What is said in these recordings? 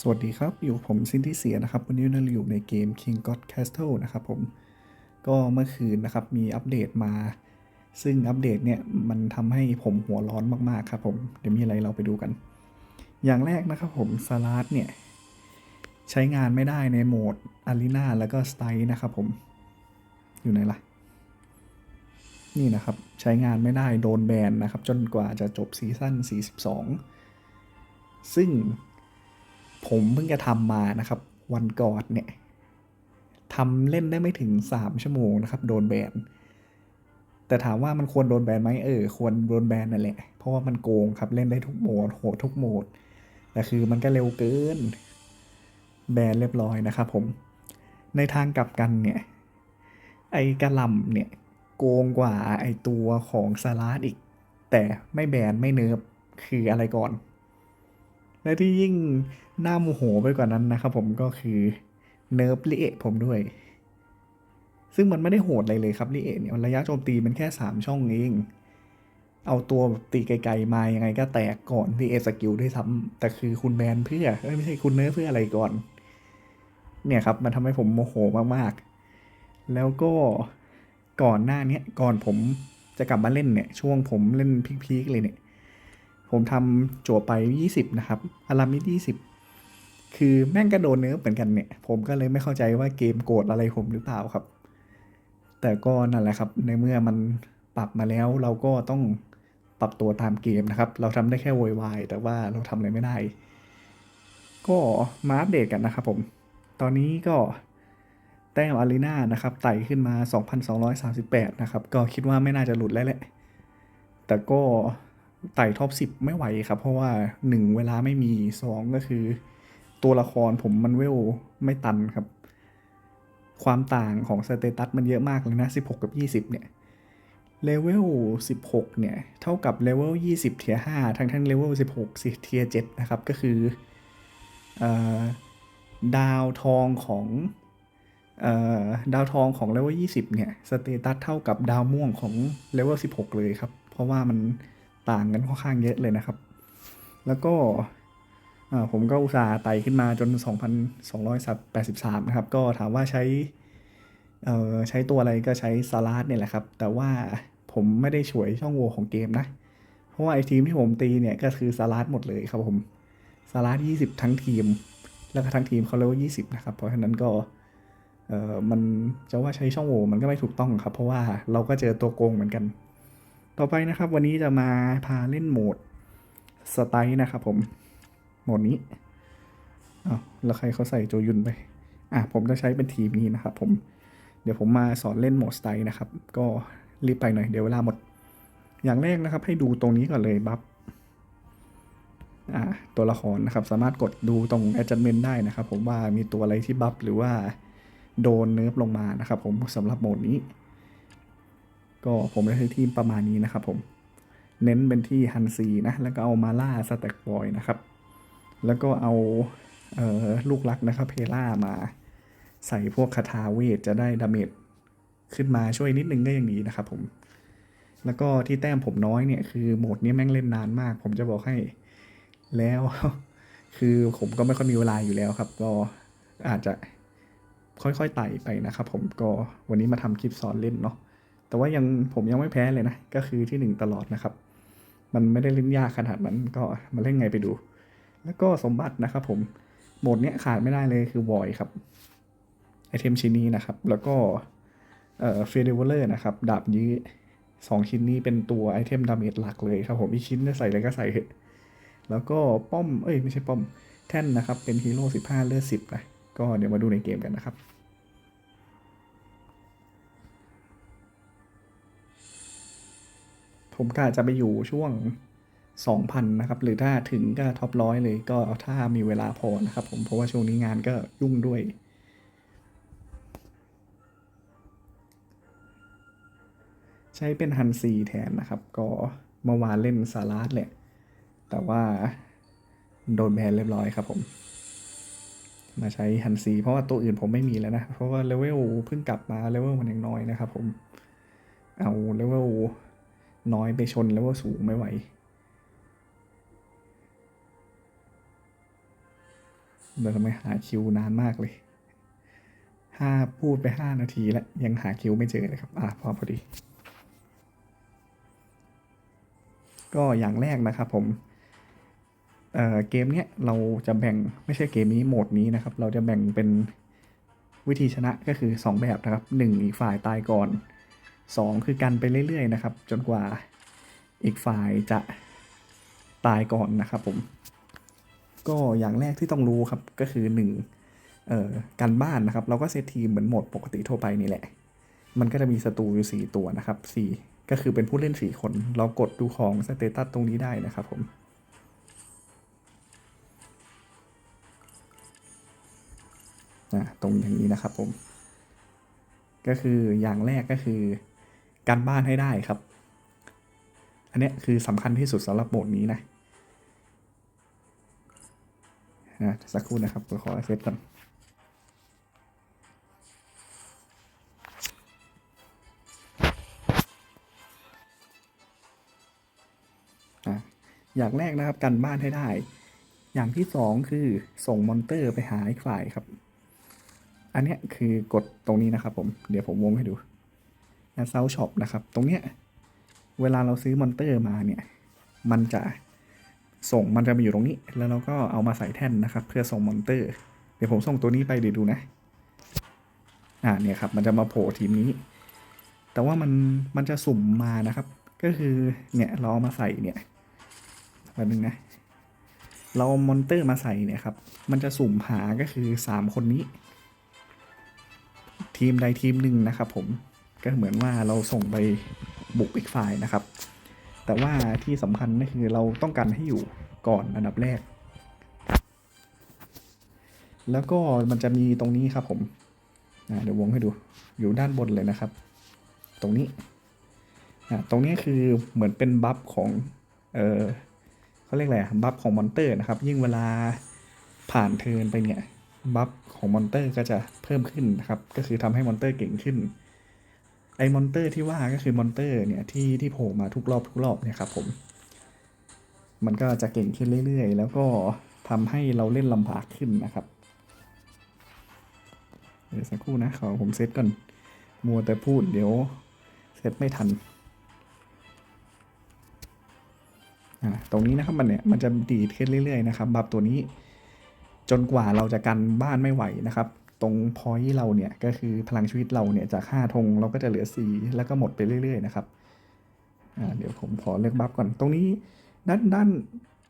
สวัสดีครับ อยู่ผมซินที่เสียนะครับ วันนี้เราอยู่ในเกม King God Castle นะครับผมก็เมื่อคืนนะครับมีอัปเดตมา ซึ่งอัปเดตเนี่ยมันทำให้ผมหัวร้อนมากๆครับผมเดี๋ยวมีอะไรเราไปดูกัน อย่างแรกนะครับผมสลาดเนี่ย ใช้งานไม่ได้ในโหมดอารีนาแล้วก็สไตล์นะครับผมอยู่ไหนล่ะ นี่นะครับใช้งานไม่ได้โดนแบนนะครับ จนกว่าจะจบซีซั่น42 ซึ่ง ผมเพิ่งจะทำมานะครับ วันก่อนเนี่ยทำเล่นได้ไม่ถึง 3 ชั่วโมงนะครับ โดนแบน แต่ถามว่ามันควรโดนแบนไหมเออควรโดนแบนนั่นแหละ เพราะว่ามันโกงครับเล่นได้ทุกโหมดโหดทุกโหมด แต่คือมันก็เร็วเกิน แบนเรียบร้อยนะครับผม ในทางกลับกันเนี่ย ไอ้กระลำเนี่ย โกงกว่าไอ้ตัวของสลาดอีก แต่ไม่แบนไม่เนิร์ฟคืออะไรก่อน และที่ยิ่งน่าโมโหไปกว่านั้นนะครับผมก็คือเนิร์ฟลิเอะผมด้วย ซึ่งมันไม่ได้โหดอะไรเลยครับลิเอะเนี่ยระยะโจมตีมันแค่ 3 ช่องเอง เอาตัวตีไกลๆมายังไงก็แตกก่อนลิเอะสกิลด้วยซ้ำแต่คือคุณแบนเพื่อไม่ใช่คุณเนิร์ฟเพื่ออะไรก่อน เนี่ยครับมันทำให้ผมโมโหมากๆ แล้วก็ก่อนหน้านี้ก่อนผมจะกลับมาเล่นเนี่ยช่วงผมเล่นพีคๆเลยเนี่ย ผมทำจั่วไป 20 นะครับ อารามิด20 คือแม่งก็โดนเนื้อเหมือนกันเนี่ย ผมก็เลยไม่เข้าใจว่าเกมโกรธอะไรผมหรือเปล่าครับ แต่ก็นั่นแหละครับ ในเมื่อมันปรับมาแล้วเราก็ต้องปรับตัวตามเกมนะครับ เราทำได้แค่โวยวายแต่ว่าเราทำอะไรไม่ได้ ก็มาอัปเดตกันนะครับผม ตอนนี้ก็แต้มอารีนานะครับไต่ขึ้นมา 2,238 นะครับ ก็คิดว่าไม่น่าจะหลุดแล้วแหละ แต่ก็ ไต่ท็อป10ไม่ไหวครับ เพราะว่า1เวลาไม่มี2ก็คือ ตัวละครผมมันเวลไม่ตันครับ ความต่างของสเตตัสมันเยอะมากเลยนะ16กับ20เนี่ยเลเวล16 เนี่ย เท่ากับเลเวล20 เทียร์5ทั้งทั้งเลเวล16สิเทียร์7นะครับ ก็คืออดาวทองของออดาวทองของเลเวล20 เนี่ย สเตตัสเท่ากับดาวม่วงของเลเวล16 เลยครับ เพราะว่ามัน ต่างกันค่อนข้างเยอะเลยนะครับ แล้วก็ผมก็อุตส่าห์ไต่ขึ้นมาจน 2,283 นะครับ ก็ถามว่าใช้ใช้ตัวอะไรก็ใช้สลาดเนี่ยแหละครับ แต่ว่าผมไม่ได้ฉวยช่องโหว่ของเกมนะ เพราะว่าไอทีมที่ผมตีเนี่ยก็คือสลาดหมดเลยครับผมสลาด20 ทั้งทีม แล้วก็ทั้งทีมเขาเรียกว่า 20 นะครับ เพราะฉะนั้นก็มันจะว่าใช้ช่องโหว่มันก็ไม่ถูกต้องครับ เพราะว่าเราก็เจอตัวโกงเหมือนกัน ต่อไปนะครับวันนี้จะมาพาเล่นโหมดสไตล์นะครับผม โหมดนี้อ้าวแล้วใครเขาใส่โจยุนไป อะผมจะใช้เป็นทีมนี้นะครับผม เดี๋ยวผมมาสอนเล่นโหมดสไตล์นะครับ ก็รีบไปหน่อยเดี๋ยวเวลาหมด อย่างแรกนะครับ ให้ดูตรงนี้ก่อนเลยบัฟตัวละครนะครับ สามารถกดดูตรง adjustment ได้นะครับ ผมว่ามีตัวอะไรที่บัฟหรือว่าโดนเนิร์ฟลงมานะครับ ผมสำหรับโหมดนี้ ก็ผมจะใช้ทีมประมาณนี้นะครับผม เน้นเป็นที่ฮันซีนะ แล้วก็เอามาล่าสแต็กบอยนะครับ แล้วก็เอาเออลูกรักนะครับเพล่ามาใส่พวกคาถาเวทจะได้ดาเมจขึ้นมาช่วยนิดนึงก็ยังดีนะครับผม แล้วก็ที่แต้มผมน้อยเนี่ยคือโหมดนี้แม่งเล่นนานมาก ผมจะบอกให้แล้ว คือผมก็ไม่ค่อยมีเวลาอยู่แล้วครับ ก็อาจจะค่อยๆไต่ไปนะครับผมก็วันนี้มาทำคลิปสอนเล่นเนาะ แต่ว่ายังผมยังไม่แพ้เลยนะ ก็คือที่หนึ่งตลอดนะครับ มันไม่ได้เล่นยากขนาดนั้นก็มาเล่นไงไปดู แล้วก็สมบัตินะครับผมโหมดเนี้ยขาดไม่ได้เลยคือวอยครับไอเทมชิ้นนี้นะครับ แล้วก็เอ่อเฟเดเวลเลอร์นะครับ ดาบยื้อสองชิ้นนี้เป็นตัวไอเทมดาเมจหลักเลยครับผมอีกชิ้นจะใส่อะไรก็ใส่เถอะแล้วก็ป้อม เอ้ยไม่ใช่ป้อม แท่นนะครับ เป็นฮีโร่สิบห้าเลือดสิบนะ ก็เดี๋ยวมาดูในเกมกันนะครับ ผมกะจะไปอยู่ช่วง 2,000 นะครับ หรือถ้าถึงก็ท็อปร้อยเลยก็ถ้ามีเวลาพอนะครับผมเพราะว่าช่วงนี้งานก็ยุ่งด้วย ใช้เป็นฮันซีแทนนะครับ ก็เมื่อวานเล่นสาราดแหละ แต่ว่าโดนแบนเรียบร้อยครับผม มาใช้ฮันซีเพราะว่าตัวอื่นผมไม่มีแล้วนะ เพราะว่าเลเวลเพิ่งกลับมาเลเวลมันยังน้อยนะครับผม เอาเลเวล น้อยไปชนเลเวลสูงไม่ไหวเดี๋ยวทำไมหาคิวนานมากเลยห้าพูดไปห้านาทีแล้ว ยังหาคิวไม่เจอเลยครับ อะพอพอดี ก็อย่างแรกนะครับผม เอ่อเกมเนี้ยเราจะแบ่งไม่ใช่เกมนี้โหมดนี้นะครับ เราจะแบ่งเป็นวิธีชนะก็คือ 2 แบบนะครับ 1 อีกฝ่ายตายก่อน 2 คือกันไปเรื่อยๆนะครับ จนกว่าอีกฝ่ายจะตายก่อนนะครับผม ก็อย่างแรกที่ต้องรู้ครับก็คือ1เอ่อการบ้านนะครับ เราก็เซตทีมเหมือนโหมดปกติทั่วไปนี่แหละ มันก็จะมีศัตรูอยู่ 4 ตัวนะครับ4ก็คือเป็นผู้เล่น 4 คน เรากดดูของสเตตัสตรงนี้ได้นะครับผมอะตรงอย่างนี้นะครับผม ก็คืออย่างแรกก็คือ การบ้านให้ได้ครับ อันนี้คือสำคัญที่สุดสำหรับโหมดนี้นะนะสักครู่นะครับขอเซตก่อนอะอย่างแรกนะครับกันบ้านให้ได้ อย่างที่สองคือส่งมอนเตอร์ไปหาอีกฝ่ายครับ อันนี้คือกดตรงนี้นะครับผม เดี๋ยวผมวงให้ดู นะเซาช็อปนะครับ ตรงเนี้ยเวลาเราซื้อมอนเตอร์มาเนี่ย มันจะส่งมันจะมาอยู่ตรงนี้ แล้วเราก็เอามาใส่แท่นนะครับ เพื่อส่งมอนเตอร์ เดี๋ยวผมส่งตัวนี้ไปเดี๋ยวดูนะ อ่าเนี่ยครับ มันจะมาโผล่ทีมนี้ แต่ว่ามันมันจะสุ่มมานะครับ ก็คือเนี่ยเราเอามาใส่เนี่ยแบบนึงนะ เราเอามอนเตอร์มาใส่เนี่ยครับ มันจะสุ่มหาก็คือ 3 คนนี้ ทีมใดทีมหนึ่งนะครับผม ก็เหมือนว่าเราส่งไปบุกอีกฝ่ายนะครับ แต่ว่าที่สำคัญก็คือเราต้องการให้อยู่ก่อนอันดับแรก แล้วก็มันจะมีตรงนี้ครับผมเดี๋ยววงให้ดูอยู่ด้านบนเลยนะครับ ตรงนี้ตรงนี้คือเหมือนเป็นบัฟของเออเขาเรียกอะไรอะบัฟของมอนเตอร์นะครับ ยิ่งเวลาผ่านเทินไปเนี่ยบัฟของมอนเตอร์ก็จะเพิ่มขึ้นนะครับ ก็คือทำให้มอนเตอร์เก่งขึ้น ไอ้มอนเตอร์ที่ว่าก็คือมอนเตอร์เนี่ยที่ที่โผล่มาทุกรอบทุกรอบเนี่ยครับผม มันก็จะเก่งขึ้นเรื่อยๆ แล้วก็ทำให้เราเล่นลำบากขึ้นนะครับเดี๋ยวสักครู่นะขอผมเซตก่อน มัวแต่พูดเดี๋ยวเซตไม่ทันอ่าตรงนี้นะครับมันเนี่ยมันจะดีดขึ้นเรื่อยๆนะครับบัฟตัวนี้ จนกว่าเราจะกันบ้านไม่ไหวนะครับ ตรงพอยต์เราเนี่ยก็คือพลังชีวิตเราเนี่ยจาก5ธงเราก็จะเหลือ 4 แล้วก็หมดไปเรื่อยๆนะครับเดี๋ยวผมขอเลือกบัฟก่อนตรงนี้ด้านด้าน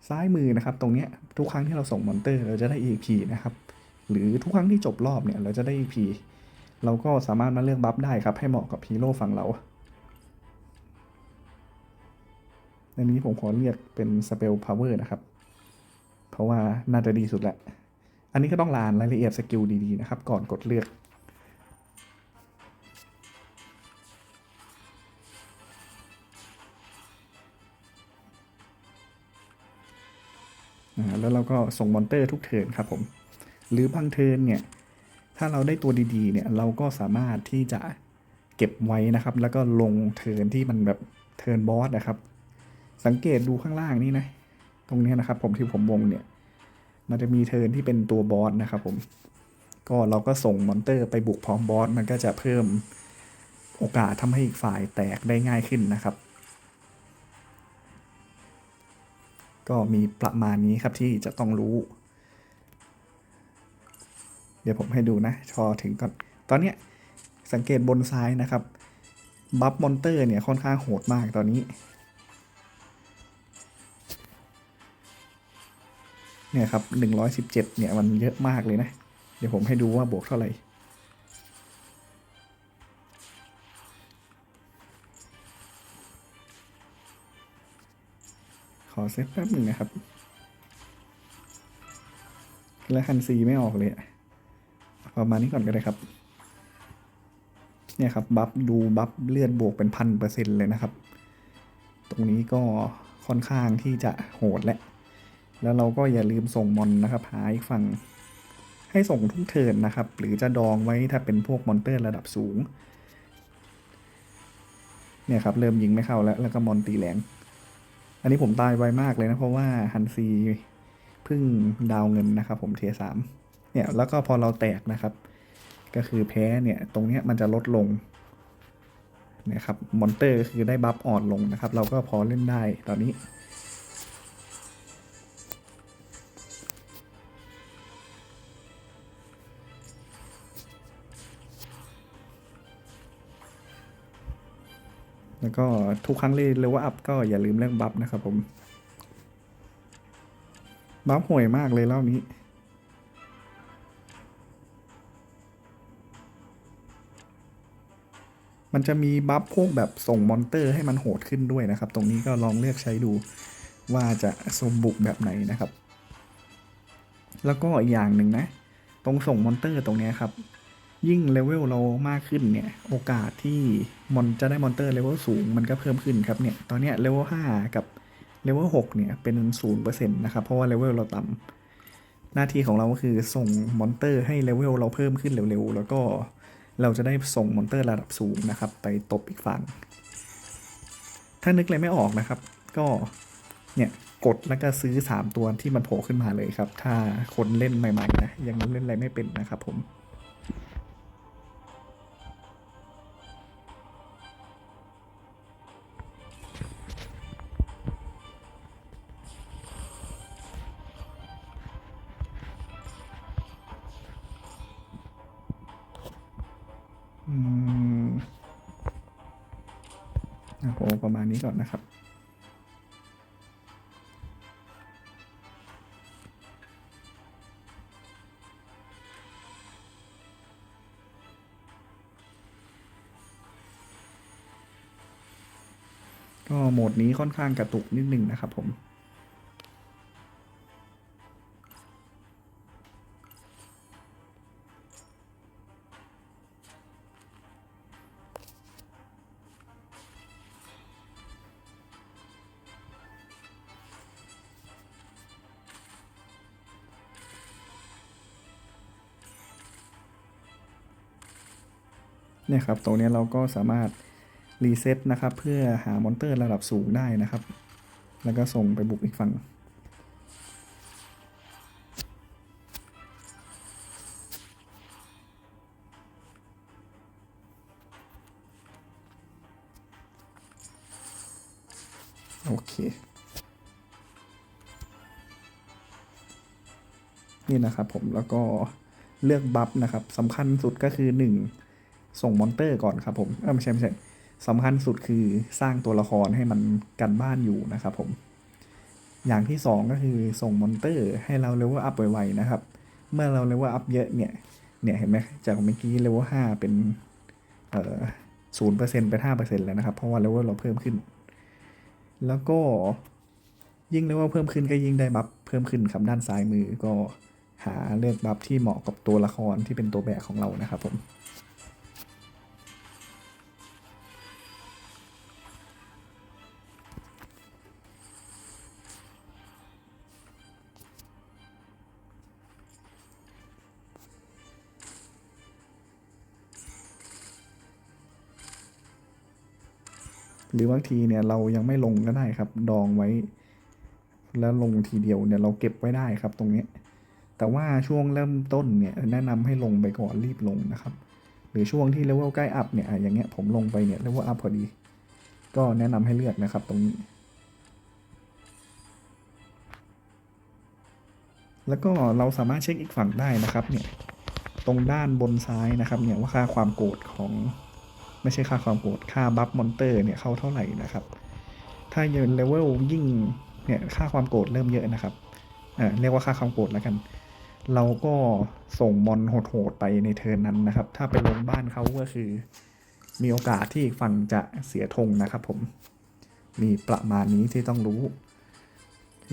ซ้ายมือนะครับ ตรงเนี้ยทุกครั้งที่เราส่งมอนเตอร์เราจะได้ EP นะครับ หรือทุกครั้งที่จบรอบเนี่ยเราจะได้ EP เราก็สามารถมาเลือกบัฟได้ครับ ให้เหมาะกับฮีโร่ฝั่งเราในนี้ผมขอเรียกเป็นสเปลพาวเวอร์นะครับ เพราะว่าน่าจะดีสุดแหละ อันนี้ก็ต้องลานรายละเอียดสกิลดีๆนะครับ ก่อนกดเลือก แล้วเราก็ส่งมอนเตอร์ทุกเทิร์นครับผม หรือบางเทิร์นเนี่ย ถ้าเราได้ตัวดีๆ เนี่ยเราก็สามารถที่จะเก็บไว้นะครับ แล้วก็ลงเทิร์นที่มันแบบเทิร์นบอสนะครับ สังเกตดูข้างล่างนี่นะ ตรงนี้นะครับผมที่ผมวงเนี่ย มันจะมีเทิร์นที่เป็นตัวบอสนะครับผม ก็เราก็ส่งมอนเตอร์ไปบุกพร้อมบอสมันก็จะเพิ่มโอกาสทำให้อีกฝ่ายแตกได้ง่ายขึ้นนะครับ ก็มีประมาณนี้ครับที่จะต้องรู้ เดี๋ยวผมให้ดูนะชอถึงก่อนตอนเนี้ยสังเกตบนซ้ายนะครับ บัฟมอนเตอร์เนี่ยค่อนข้างโหดมากตอนนี้ เนี่ยครับหนึ่งร้อยสิบเจ็ดเนี่ยมันเยอะมากเลยนะ เดี๋ยวผมให้ดูว่าบวกเท่าไหร่ขอเซตแป๊บหนึ่งนะครับ แล้วคันซีไม่ออกเลยประมาณนี้ก่อนก็ได้ครับเนี่ยครับบัฟดูบัฟเลือดบวกเป็นพันเปอร์เซ็นต์เลยนะครับ ตรงนี้ก็ค่อนข้างที่จะโหดและ แล้วเราก็อย่าลืมส่งมอนนะครับหาอีกฝั่งให้ส่งทุกเทินนะครับ หรือจะดองไว้ถ้าเป็นพวกมอนเตอร์ระดับสูง เนี่ยครับเริ่มยิงไม่เข้าแล้วแล้วก็มอนตีแรงอันนี้ผมตายไวมากเลยนะเพราะว่าฮันซีเพึ่งดาวเงินนะครับผมเทสามเนี่ยแล้วก็พอเราแตกนะครับ ก็คือแพ้เนี่ยตรงเนี้ยมันจะลดลงนะครับมอนเตอร์คือได้บัฟอ่อนลงนะครับ เราก็พอเล่นได้ตอนนี้ แล้วก็ทุกครั้งเลยเลเวลอัพก็อย่าลืมเรื่องบัฟนะครับผม บัฟห่วยมากเลยรอบนี้มันจะมีบัฟพวกแบบส่งมอนเตอร์ให้มันโหดขึ้นด้วยนะครับ ตรงนี้ก็ลองเลือกใช้ดูว่าจะสมบุกแบบไหนนะครับ แล้วก็อีกอย่างหนึ่งนะ ตรงส่งมอนเตอร์ตรงนี้ครับ ยิ่งเลเวลเรามากขึ้นเนี่ย โอกาสที่มอนจะได้มอนเตอร์เลเวลสูงมันก็เพิ่มขึ้นครับเนี่ย ตอนเนี้ยเลเวล5กับเลเวล6เนี่ยเป็น0%นเปอร์เซ็นต์นะครับ เพราะว่าเลเวลเราต่ำหน้าที่ของเราก็คือส่งมอนเตอร์ให้เลเวลเราเพิ่มขึ้นเร็วๆ แล้วก็เราจะได้ส่งมอนเตอร์ระดับสูงนะครับ ไปตบอีกฝั่ง ถ้านึกอะไรไม่ออกนะครับ ก็เนี่ยกดแล้วก็ซื้อ 3 ตัวที่มันโผล่ขึ้นมาเลยครับ ถ้าคนเล่นใหม่ๆนะยังเล่นอะไรไม่เป็นนะครับผม โหมดนี้ค่อนข้างกระตุกนิดนึงนะครับผมเนี่ยครับ ตรงนี้เราก็สามารถ รีเซ็ตนะครับ เพื่อหามอนเตอร์ระดับสูงได้นะครับ แล้วก็ส่งไปบุกอีกฝั่งโอเค นี่นะครับผมแล้วก็เลือกบัฟนะครับสำคัญสุดก็คือ 1 ส่งมอนเตอร์ก่อนครับผม เออไม่ใช่ไม่ใช่ สำคัญสุดคือสร้างตัวละครให้มันกันบ้านอยู่นะครับผม อย่างที่ 2 ก็คือส่งมอนเตอร์ให้เราเลเวลอัพไวๆนะครับ เมื่อเราเลเวลอัพเยอะเนี่ย เนี่ยเห็นไหมจากเมื่อกี้เลเวลห้าเป็นเอ่อศูนย์เปอร์เซ็นต์เป็นห้าเปอร์เซ็นต์แล้วนะครับ เพราะว่าเลเวลเราเพิ่มขึ้น แล้วก็ยิ่งเลเวลเพิ่มขึ้นก็ยิ่งได้บัฟเพิ่มขึ้นครับด้านซ้ายมือก็หาเลือกบัฟที่เหมาะกับตัวละครที่เป็นตัวแบกของเรานะครับผม หรือบางทีเนี่ยเรายังไม่ลงก็ได้ครับ ดองไว้ แล้วลงทีเดียวเนี่ยเราเก็บไว้ได้ครับตรงนี้ แต่ว่าช่วงเริ่มต้นเนี่ยแนะนำให้ลงไปก่อนรีบลงนะครับ หรือช่วงที่เลเวลใกล้อัพเนี่ยอะอย่างเงี้ยผมลงไปเนี่ยเลเวลอัพพอดี ก็แนะนำให้เลือกนะครับตรงนี้ แล้วก็เราสามารถเช็คอีกฝั่งได้นะครับเนี่ยตรงด้านบนซ้ายนะครับเนี่ยว่าค่าความโกรธของ ไม่ใช่ค่าความโกรธค่าบัฟมอนเตอร์เนี่ยเข้าเท่าไหร่นะครับ ถ้าเยินเลเวลยิ่งเนี่ยค่าความโกรธเริ่มเยอะนะครับอ่าเรียกว่าค่าความโกรธแล้วกัน เราก็ส่งมอนโหดๆไปในเทิร์นนั้นนะครับ ถ้าไปลงบ้านเขาก็คือ มีโอกาสที่ฝั่งจะเสียธงนะครับ ผมมีประมาณนี้ที่ต้องรู้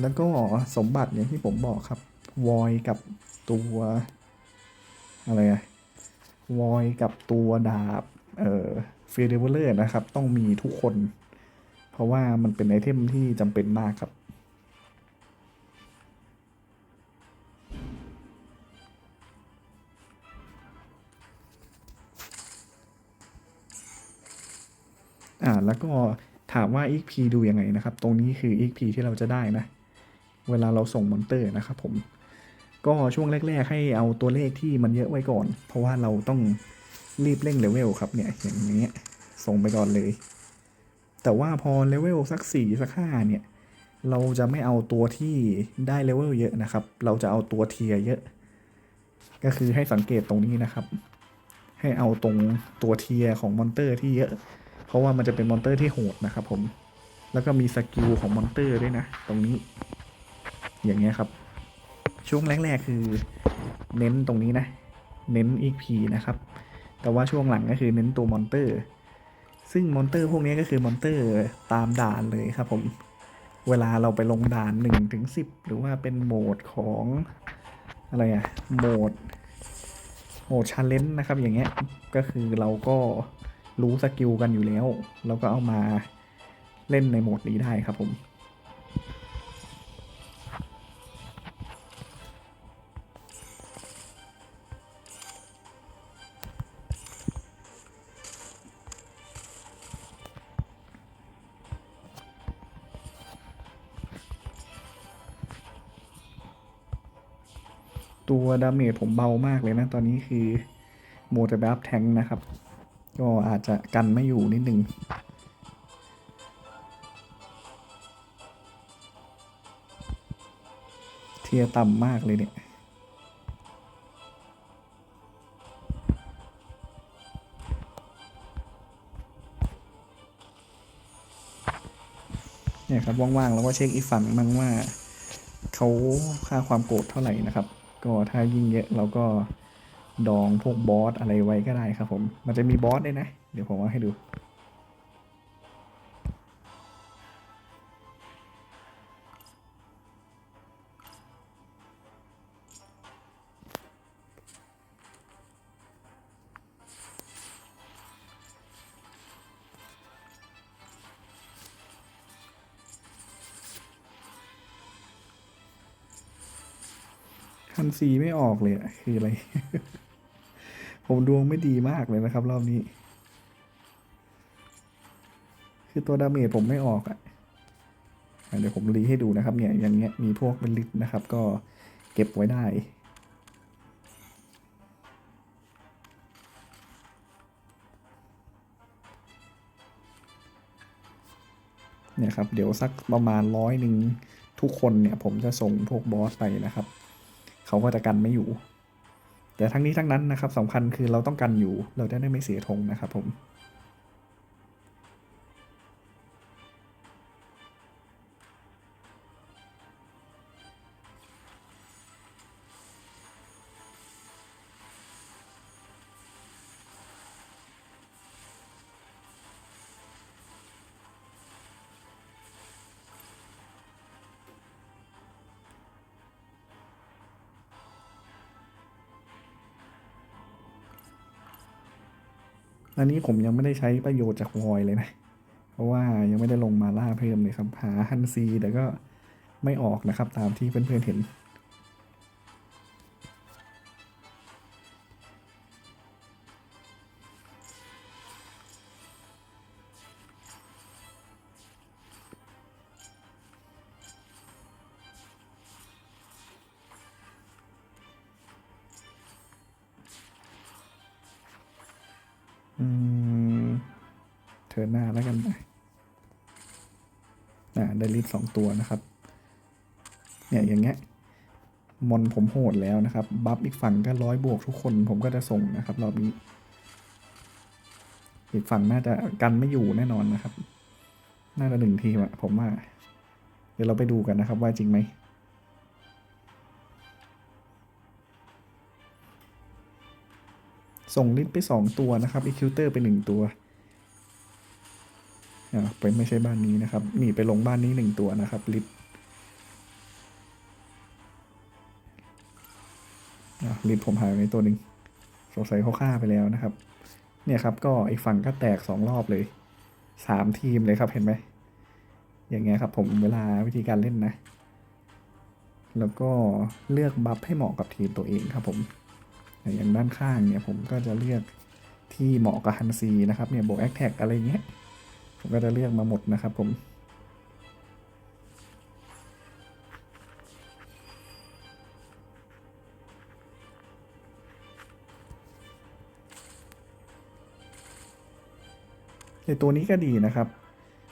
แล้วก็สมบัติอย่างที่ผมบอกครับวอยกับตัวอะไรอะวอยกับตัวดาบ เอ่อฟิลเดเวลเลอร์นะครับ ต้องมีทุกคน เพราะว่ามันเป็นไอเทมที่จำเป็นมากครับ อ่า แล้วก็ถามว่า XP ดูยังไงนะครับ ตรงนี้คือ XP ที่เราจะได้นะ เวลาเราส่งมอนเตอร์นะครับผม ก็ช่วงแรก ๆ ให้เอาตัวเลขที่มันเยอะไว้ก่อน เพราะว่าเราต้อง รีบเร่งเลเวลครับเนี่ยอย่างเงี้ยส่งไปก่อนเลย แต่ว่าพอเลเวลสักสี่สักห้าเนี่ยเราจะไม่เอาตัวที่ได้เลเวลเยอะนะครับ เราจะเอาตัวเทียเยอะ ก็คือให้สังเกตตรงนี้นะครับ ให้เอาตรงตัวเทียของมอนเตอร์ที่เยอะ เพราะว่ามันจะเป็นมอนเตอร์ที่โหดนะครับผม แล้วก็มีสกิลของมอนเตอร์ด้วยนะ ตรงนี้ อย่างเงี้ยครับ ช่วงแรกๆคือเน้นตรงนี้นะ เน้น EP นะครับ แต่ว่าช่วงหลังก็คือเน้นตัวมอนเตอร์ ซึ่งมอนเตอร์พวกนี้ก็คือมอนเตอร์ตามด่านเลยครับผม เวลาเราไปลงด่าน1ถึง10 หรือว่าเป็นโหมดของอะไรอะโหมดโหมดชาเลนจ์นะครับอย่างเงี้ย ก็คือเราก็รู้สกิลกันอยู่แล้ว เราก็เอามาเล่นในโหมดนี้ได้ครับผม ดาเมจผมเบามากเลยนะ ตอนนี้คือโมจะแบบแทงนะครับ ก็อาจจะกันไม่อยู่นิดนึงเทียต่ำมากเลยเนี่ยเนี่ยครับว่างๆแล้วก็เช็คอีกฝั่งมั่งว่าเขาค่าความโกรธเท่าไหร่นะครับ ก็ถ้ายิ่งเยอะเราก็ดองพวกบอสอะไรไว้ก็ได้ครับผม มันจะมีบอสด้วยนะ เดี๋ยวผมว่าให้ดู ซีไม่ออกเลยอะคืออะไร ผมดวงไม่ดีมากเลยนะครับ รอบนี้ คือตัวดาเมจผมไม่ออกอะ่ะเดี๋ยวผมรีให้ดูนะครับ เนี่ยอย่างเงี้ยมีพวกเป็นลิตนะครับ ก็เก็บไว้ได้เนี่ยครับเดี๋ยวสักประมาณร้อยหนึ่งทุกคนเนี่ยผมจะส่งพวกบอสไปนะครับ เขาก็จะกันไม่อยู่ แต่ทั้งนี้ทั้งนั้นนะครับสำคัญคือเราต้องกันอยู่ เราจะได้ไม่เสียธงนะครับผม อันนี้ผมยังไม่ได้ใช้ประโยชน์จากวอยเลยนะ เพราะว่ายังไม่ได้ลงมาล่าเพิ่มเลยครับ หาฮันซีแต่ก็ไม่ออกนะครับ ตามที่เพื่อนๆเห็น อ่าได้ลิฟสองตัวนะครับ เนี่ยอย่างเงี้ยมอนผมโหดแล้วนะครับ บัฟอีกฝั่งก็ร้อยบวกทุกคนผมก็จะส่งนะครับรอบนี้ อีกฝั่งน่าจะกันไม่อยู่แน่นอนนะครับ น่าจะหนึ่งทีมอะผมว่า เดี๋ยวเราไปดูกันนะครับ ว่าจริงไหมส่งลิสไปสองตัวนะครับอีคิวเตอร์ไปหนึ่งตัว อ่าไปไม่ใช่บ้านนี้นะครับ นี่ไปลงบ้านนี้หนึ่งตัวนะครับลิสต์อ่าลิสต์ผมหายไปตัวหนึ่งสงสัยเขาฆ่าไปแล้วนะครับ เนี่ยครับก็อีกฝั่งก็แตกสองรอบเลยสามทีมเลยครับเห็นไหมอย่างเงี้ยครับผมเวลาวิธีการเล่นนะ แล้วก็เลือกบัฟให้เหมาะกับทีมตัวเองครับผมอย่างด้านข้างเนี่ยผมก็จะเลือกที่เหมาะกับฮันซีนะครับเนี่ยบวกแอคแท็กอะไรเงี้ย ผมก็จะเลือกมาหมดนะครับผมในตัวนี้ก็ดีนะครับ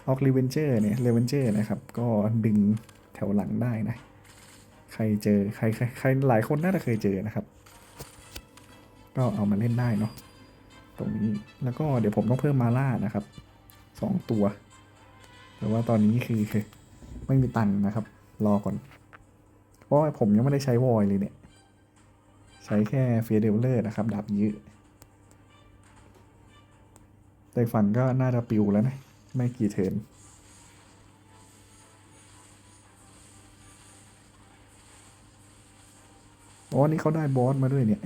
ออกรีเวนเจอร์เนี่ยรีเวนเจอร์นะครับ ก็ดึงแถวหลังได้นะ ใครเจอใครใครใครหลายคนน่าจะเคยเจอนะครับ ก็เอามาเล่นได้เนาะตรงนี้แล้วก็เดี๋ยวผมต้องเพิ่มมาล่านะครับ สองตัว แต่ว่าตอนนี้คือคือ ไม่มีตังค์นะครับ รอก่อน เพราะผมยังไม่ได้ใช้วอยเลยเนี่ย ใช้แค่เฟียเดลเลอร์นะครับ ดาบยื้อแต่ฝันก็น่าจะปิวแล้วนะ ไม่กี่เทิร์นอ๋อนี่เขาได้บอสมาด้วยเนี่ย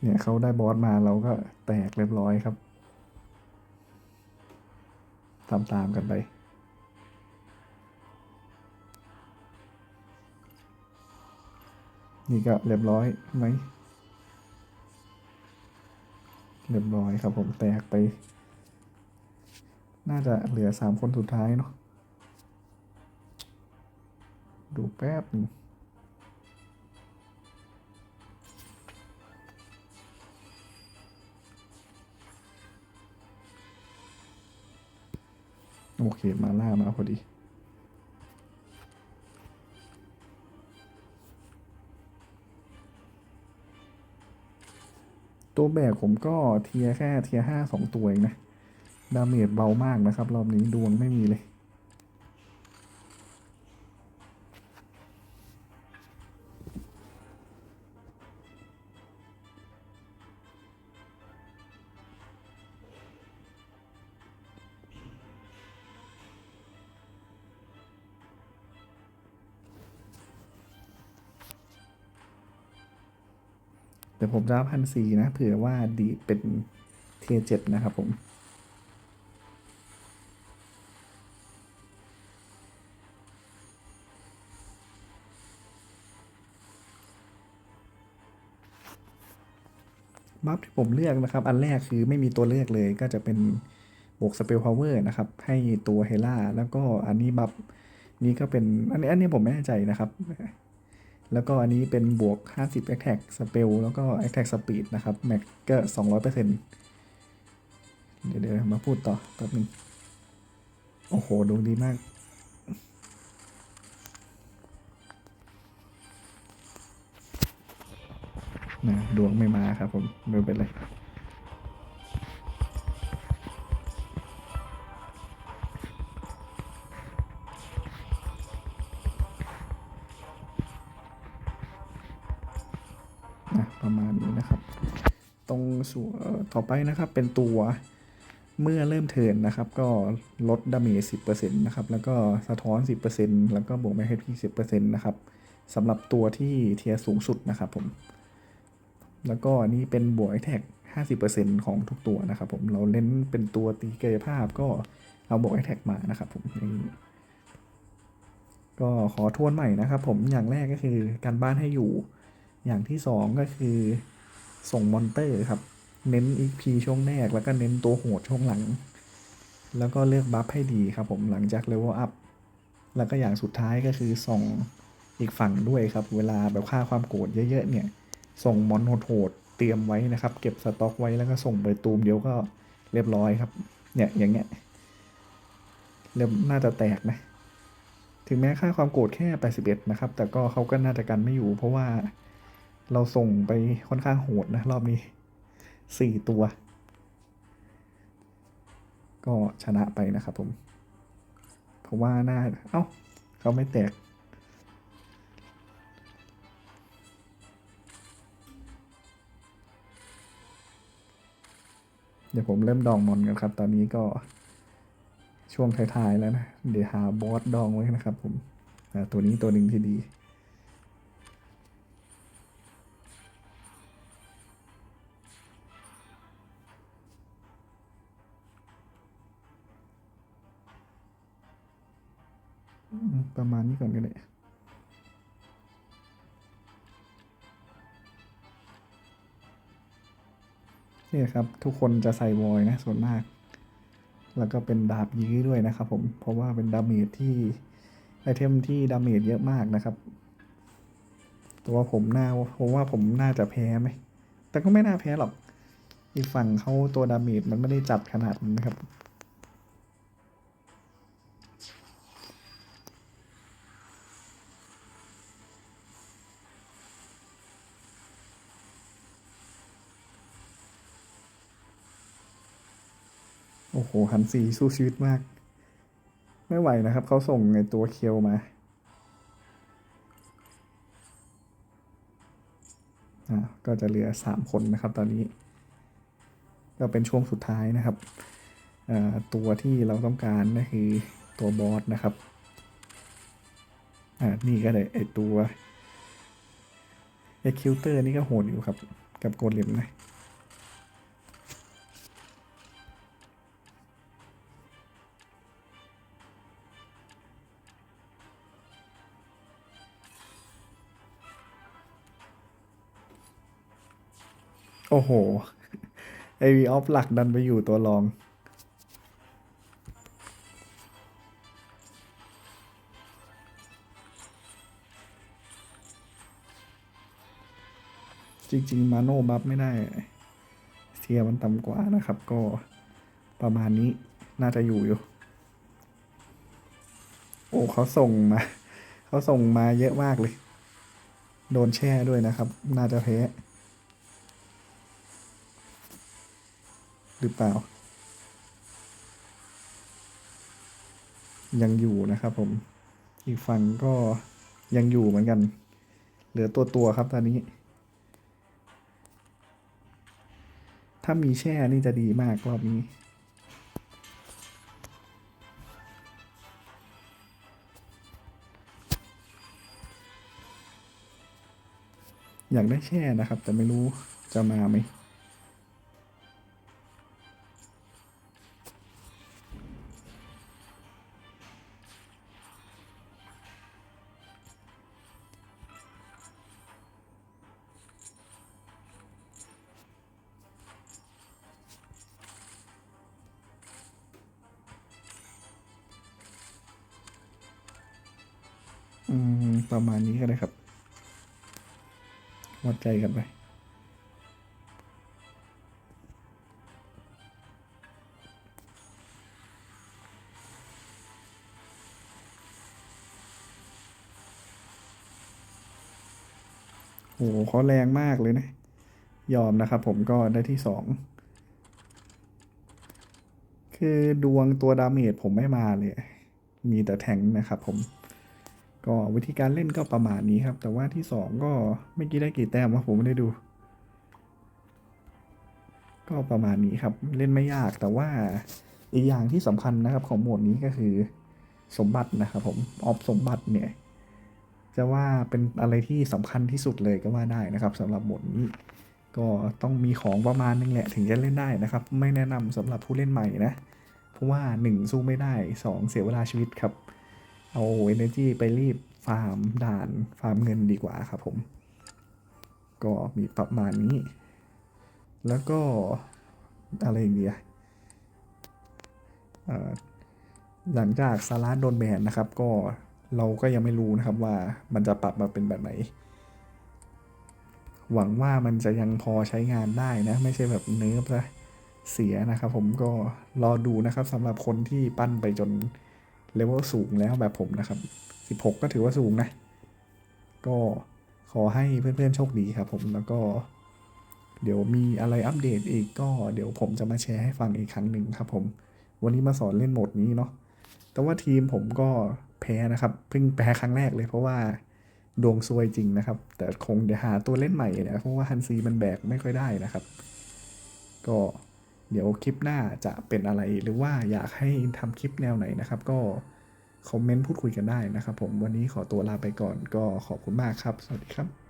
เนี่ยเขาได้บอสมาเราก็แตกเรียบร้อยครับ ตามตามๆกันไปนี่ก็เรียบร้อยไหม เรียบร้อยครับผมแตกไป น่าจะเหลือสามคนสุดท้ายเนาะ ดูแป๊บนึง โอเค มาล่ามาพอดีตัวแบกผมก็เทียแค่เทียห้าสองตัวเองนะ ดาเมจเบามากนะครับ รอบนี้ดวงไม่มีเลย แต่ผมจะพันสี่นะเผื่อว่าดีเป็นเทียเจ็ดนะครับผมบัฟที่ผมเลือกนะครับ อันแรกคือไม่มีตัวเลือกเลยก็จะเป็นบวกสเปลพาวเวอร์นะครับ ให้ตัวเฮล่าแล้วก็อันนี้บัฟนี้ก็เป็นอันนี้อันนี้ผมไม่แน่ใจนะครับ แล้วก็อันนี้เป็นบวก 50 attack spell แล้วก็ attack speed นะครับ max ก็200%เดี๋ยวเดี๋ยวมาพูดต่อแป๊บนึง โอ้โหดวงดีมาก นะดวงไม่มาครับผม ไม่เป็นไร รงส่วนต่อไปนะครับ เป็นตัวเมื่อเริ่มเทินนะครับ ก็ลดดาเมจ10%นะครับ แล้วก็สะท้อน 10%แล้วก็บวกแมคเฮดพี10%นะครับสำหรับตัวที่เทียร์สูงสุดนะครับผม แล้วก็อันนี้เป็นบวกแท็ก50%ของทุกตัวนะครับ ผมเราเล่นเป็นตัวตีกายภาพก็เอาบวกแท็กมานะครับ ผมอย่างนี้ก็ขอทวนใหม่นะครับ ผมอย่างแรกก็คือการบ้านให้อยู่ อย่างที่สองก็คือ ส่งมอนเตอร์ครับ เน้น EP ช่วงแรก แล้วก็เน้นตัวโหดช่วงหลัง แล้วก็เลือกบัฟให้ดีครับผมหลังจากเลเวลอัพ แล้วก็อย่างสุดท้ายก็คือส่งอีกฝั่งด้วยครับ เวลาแบบค่าความโกรธเยอะๆเนี่ย ส่งมอนโหดๆเตรียมไว้นะครับ เก็บสต็อกไว้แล้วก็ส่งไปตูมเดียวก็เรียบร้อยครับ เนี่ยอย่างเงี้ยเริ่มน่าจะแตกนะ ถึงแม้ค่าความโกรธแค่ 81 นะครับ แต่ก็เขาก็น่าจะกันไม่อยู่เพราะว่า เราส่งไปค่อนข้างโหดนะ รอบนี้4ตัว ก็ชนะไปนะครับผม เพราะว่าหน่าเอ้า เขาไม่แตก เดี๋ยวผมเริ่มดองมอนกันครับ ตอนนี้ก็ช่วงท้ายๆแล้วนะ เดี๋ยวหาบอสดองไว้นะครับผมอ่ตัวนี้ตัวหนึ่งที่ดี ประมาณนี้ก่อนก็ได้นี่ครับ ทุกคนจะใส่วอยนะ ส่วนมาก แล้วก็เป็นดาบยื้อด้วยนะครับ ผมเพราะว่าเป็นดาเมจที่ไอเทมที่ดาเมจเยอะมากนะครับตัวผมน่าผมว่าผมน่าจะแพ้ไหมแต่ก็ไม่น่าแพ้หรอก อีกฝั่งเขาตัวดาเมจมันไม่ได้จัดขนาดนั้นนะครับ โอ้โหฮันซีสู้ชีวิตมาก ไม่ไหวนะครับ เขาส่งไอตัวเคียวมาอ่าก็จะเหลือสามคนนะครับ ตอนนี้ ก็เป็นช่วงสุดท้ายนะครับตัวที่เราต้องการก็คือตัวบอสนะครับอ่านี่ก็เลยไอตัวเอ็กคิวเตอร์นี่ก็โหดอยู่ครับ กับโกลเลมนะ อ้โห ไอวีออฟหลักดันไปอยู่ตัวรอง จริง ๆ มาโนบัฟไม่ได้ เทียร์มันต่ำกว่านะครับ ก็ประมาณนี้น่าจะอยู่อยู่ โอ้เขาส่งมา เขาส่งมาเยอะมากเลย โดนแช่ด้วยนะครับ น่าจะแพ้ รือเปล่า ยังอยู่นะครับผม อีกฝั่งก็ยังอยู่เหมือนกัน เหลือตัวตัวๆครับตอนนี้ ถ้ามีแช่นี่จะดีมากรอบนี้อยากได้แช่นะครับ แต่ไม่รู้จะมาไหม วัดใจกันไปโอ้โหเขาแรงมากเลยนะ ยอมนะครับผมก็ได้ที่สองคือดวงตัวดาเมจผมไม่มาเลย มีแต่แทงนะครับผม ก็วิธีการเล่นก็ประมาณนี้ครับ แต่ว่าที่สองก็ไม่กี่ได้กี่แต้มวะผมไม่ได้ดู ก็ประมาณนี้ครับเล่นไม่ยากแต่ว่าอีกอย่างที่สำคัญนะครับของโหมดนี้ก็คือสมบัตินะครับผมออฟสมบัติเนี่ยจะว่าเป็นอะไรที่สำคัญที่สุดเลยก็ว่าได้นะครับสำหรับโหมดนี้ก็ต้องมีของประมาณนึงแหละถึงจะเล่นได้นะครับ ไม่แนะนำสำหรับผู้เล่นใหม่นะ เพราะว่า 1 สู้ไม่ได้ 2 เสียเวลาชีวิตครับ เอา energy ไปรีบฟาร์มด่านฟาร์มเงินดีกว่าครับผม ก็มีประมาณนี้ แล้วก็อะไรอีกเดียหลังจากซาร่าโดนแบนนะครับ ก็เราก็ยังไม่รู้นะครับว่ามันจะปรับมาเป็นแบบไหน หวังว่ามันจะยังพอใช้งานได้นะ ไม่ใช่แบบเนิร์ฟซะเสียนะครับผมก็รอดูนะครับสำหรับคนที่ปั้นไปจน เลเวลสูงแล้วแบบผมนะครับ 16 ก็ถือว่าสูงนะ ก็ขอให้เพื่อนๆโชคดีครับผมแล้วก็ เดี๋ยวมีอะไรอัปเดตอีกก็เดี๋ยวผมจะมาแชร์ให้ฟังอีกครั้งหนึ่งครับผม วันนี้มาสอนเล่นโหมดนี้เนาะแต่ว่าทีมผมก็แพ้นะครับเพิ่งแพ้ครั้งแรกเลยเพราะว่าดวงซวยจริงนะครับ แต่คงเดี๋ยวหาตัวเล่นใหม่นะเพราะว่าฮันซีมันแบกไม่ค่อยได้นะครับ ก็ เดี๋ยวคลิปหน้าจะเป็นอะไรหรือว่าอยากให้ทำคลิปแนวไหนนะครับ ก็คอมเมนต์พูดคุยกันได้นะครับ ผมวันนี้ขอตัวลาไปก่อนก็ขอบคุณมากครับ สวัสดีครับ